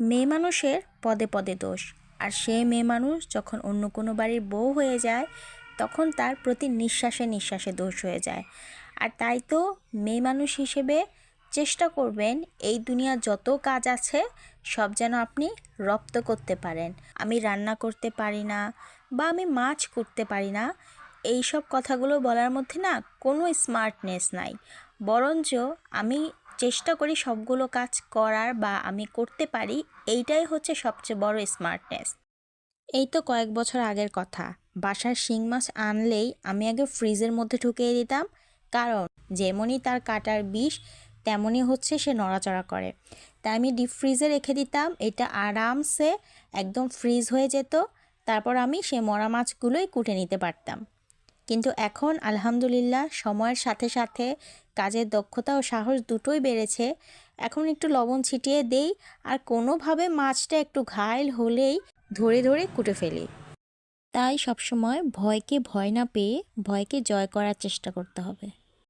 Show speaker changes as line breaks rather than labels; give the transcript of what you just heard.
মেয়ে মানুষের পদে পদে দোষ। আর সে মেয়ে মানুষ যখন অন্য কোনো বাড়ির বউ হয়ে যায়, তখন তার প্রতি নিঃশ্বাসে নিঃশ্বাসে দোষ হয়ে যায়। আর তাই তো মেয়ে মানুষ হিসেবে চেষ্টা করবেন এই দুনিয়ার যত কাজ আছে, সব যেন আপনি রপ্ত করতে পারেন। আমি রান্না করতে পারি না বা আমি মাছ করতে পারি না এই সব কথাগুলো বলার মধ্যে না কোনো স্মার্টনেস নাই। বরঞ্চ আমি চেষ্টা করি সবগুলো কাজ করার বা আমি করতে পারি, এইটাই হচ্ছে সবচেয়ে বড় স্মার্টনেস এই তো কয়েক বছর আগের কথা, বাসার শিং মাছ আনলেই আমি আগে ফ্রিজের মধ্যে ঢুকিয়ে দিতাম, কারণ যেমনই তার কাটার বিষ, তেমনই হচ্ছে সে নড়াচড়া করে। তাই আমি ডিপ ফ্রিজে রেখে দিতাম, এটা আরামসে একদম ফ্রিজ হয়ে যেত, তারপর আমি সে মরা মাছগুলোই কুটে নিতে পারতাম। কিন্তু এখন আলহামদুলিল্লাহ সময়ের সাথে সাথে কাজের দক্ষতা ও সাহস দুটোই বেড়েছে। এখন একটু লবণ ছিটিয়ে দেই আর কোনোভাবে মাছটা একটু ঘায়ল হলেই ধরে ধরে কুটে ফেলি। তাই সবসময় ভয়কে ভয় না পেয়ে ভয়কে জয় করার চেষ্টা করতে হবে।